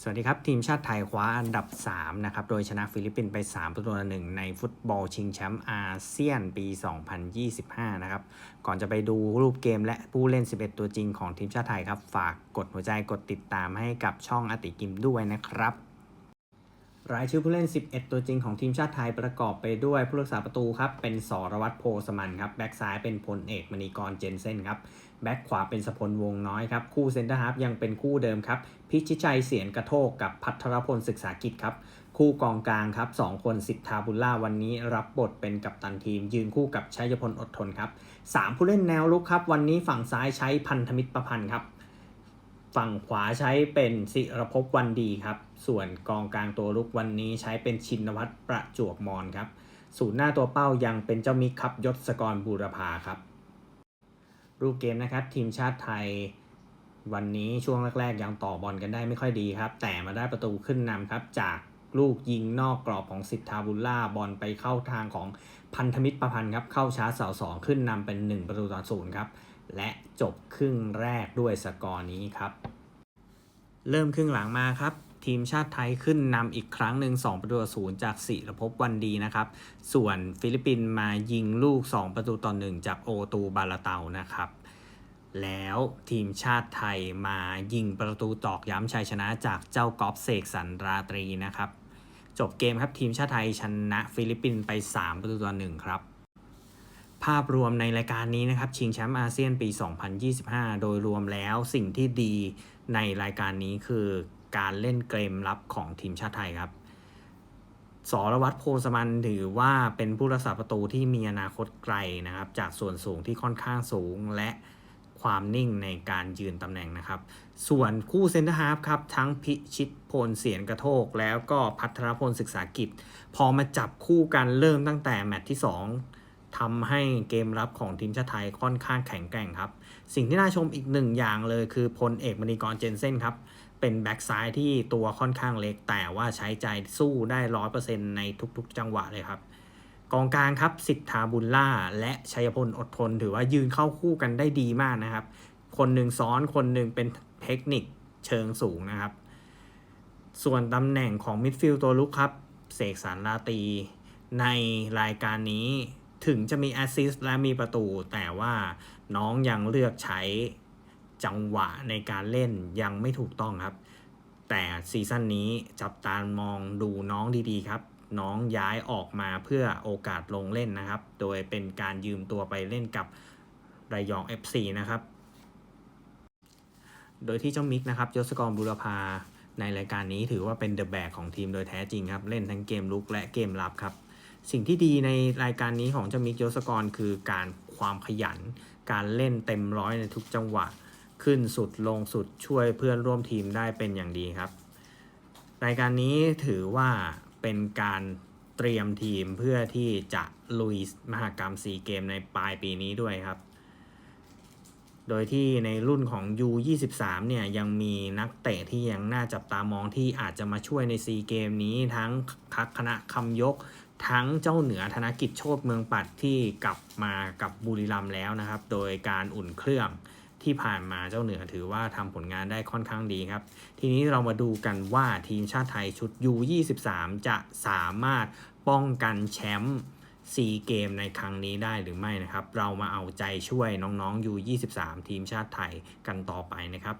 สวัสดีครับ ทีมชาติไทยคว้าอันดับ 3 นะครับ โดยชนะฟิลิปปินส์ไป3ประตูต่อหนึ่งในฟุตบอลชิงแชมป์อาเซียนปี 2025 นะครับ ก่อนจะไปดูรูปเกมและผู้เล่น 11 ตัวจริงของทีมชาติไทยครับ ฝากกดหัวใจกดติดตามให้กับช่องอติกิมด้วยนะครับ รายชื่อผู้เล่น 11 ตัวจริงของทีมชาติไทยประกอบไปด้วยผู้รักษาประตูครับ เป็นสรวัตรโพสมันครับ แบ็กซ้ายเป็นพลเอกมณีกรเจนเซนครับ แบ็กขวาเป็นสพลวงน้อยครับ คู่เซนเตอร์ฮาฟยังเป็นคู่เดิมครับ พิชิชัยเสียนกระโทกกับพัทรพลศึกษากิจครับ คู่กองกลางครับ2คนสิทธาบุญล่าวันนี้รับบทเป็นกัปตันทีม ยืนคู่กับชัยพลอดทนครับ3ผู้เล่นแนวลุกครับ วันนี้ฝั่งซ้ายใช้พันธมิตรประพันธ์ครับ ฝั่งขวาใช้เป็นศิรภพวันดีครับ ส่วนกองกลางตัวลุกวันนี้ใช้เป็นชินวัตรประจวบมอนครับ ศูนย์หน้าตัวเป้ายังเป็นเจ้ามิกครับยศกรบูรพาครับ รูปเกมนะครับ ทีมชาติไทยวันนี้ช่วงแรก ๆ ยังต่อบอลกันได้ไม่ค่อยดีครับ แต่มาได้ประตูขึ้นนำครับ จากลูกยิงนอกกรอบของสิทธาบุลล่าบอลไปเข้าทางของพันธมิตรประพันธ์ครับเข้าชาร์จเสาสองขึ้นนำเป็น 1 ประตูต่อศูนย์ครับและจบครึ่งแรกด้วยสกอร์นี้ครับ เริ่มครึ่งหลังมาครับ ทีมชาติไทยขึ้นนำอีกครั้งหนึ่ง2ประตูต่อศูนย์จากศิรภพวันดีนะครับ ส่วนฟิลิปปินส์มายิงลูก 2 ประตูต่อ1จากโอตูบาลาเตานะครับ แล้วทีมชาติไทยมายิงประตูตอกย้ำชัยชนะจากเจ้ากอล์ฟเสกสรรราตรีนะครับ จบเกมครับทีมชาติไทยชนะฟิลิปปินส์ไป 3 ประตูต่อ1ครับภาพรวมในรายการนี้นะครับ ชิงแชมป์อาเซียนปี 2025 โดยรวมแล้วสิ่งที่ดี ในรายการนี้คือการเล่นเกมรับของทีมชาติไทยครับสรวัตรโพสมันถือว่าเป็นผู้รักษาประตูที่มีอนาคตไกลนะครับ จากส่วนสูงที่ค่อนข้างสูงและความนิ่งในการยืนตำแหน่งนะครับ ส่วนคู่เซนเตอร์ฮาฟครับ ทั้งพิชิตพลเสียนกระโทก แล้วก็พัทรพลศึกษากิจ พอมาจับคู่กันเริ่มตั้งแต่แมตช์ที่ 2 ทำให้เกมรับของทีมชาติไทยค่อนข้างแข็งแกร่งครับ สิ่งที่น่าชมอีกหนึ่งอย่างเลยคือพลเอกมณีกรเจนเซนครับเป็นแบ็กซ้ายที่ตัวค่อนข้างเล็ก แต่ว่าใช้ใจสู้ได้ร้อยเปอร์เซ็นต์ในทุกๆ จังหวะเลยครับ กองกลางครับสิทธาบุญล่า และชัยพลอดทน ถือว่ายืนเข้าคู่กันได้ดีมากนะครับ คนหนึ่งซ้อนคนหนึ่งเป็นเทคนิคเชิงสูงนะครับ ส่วนตำแหน่งของมิดฟิลด์ตัวลุกครับ เสกสรรลาตี ในรายการนี้ ถึงจะมีแอสซิสต์และมีประตู แต่ว่าน้องยังเลือกใช้จังหวะในการเล่นยังไม่ถูกต้องครับ แต่ซีซั่นนี้จับตามองดูน้องดีๆครับ น้องย้ายออกมาเพื่อโอกาสลงเล่นนะครับ โดยเป็นการยืมตัวไปเล่นกับระยอง FC นะครับ โดยที่เจ้ามิกนะครับยศกรบุรพาในรายการนี้ถือว่าเป็นเดอะแบกของทีมโดยแท้จริงครับ เล่นทั้งเกมลุกและเกมรับครับ สิ่งที่ดีในรายการนี้ของเจ้ามิกยศกร คือการความขยัน การเล่นเต็มร้อยในทุกจังหวะ ขึ้นสุดลงสุดช่วยเพื่อนร่วมทีมได้เป็นอย่างดีครับ รายการนี้ถือว่าเป็นการเตรียมทีมเพื่อที่จะลุยมหากรรมซีเกมในปลายปีนี้ด้วยครับ โดยที่ในรุ่นของ U23 เนี่ยยังมีนักเตะที่ยังน่าจับตามองที่อาจจะมาช่วยในซีเกมนี้ทั้งคักคณะคำยก ทั้งเจ้าเหนือธนกิจโชตเมืองปัดที่กลับมากับบุรีรัมย์แล้วนะครับ โดยการอุ่นเครื่องที่ผ่านมาเจ้าเหนือถือว่าทำผลงานได้ค่อนข้างดีครับ ทีนี้เรามาดูกันว่าทีมชาติไทยชุด U23 จะสามารถป้องกันแชมป์ซีเกมในครั้งนี้ได้หรือไม่นะครับ เรามาเอาใจช่วยน้องๆ U23 ทีมชาติไทยกันต่อไปนะครับ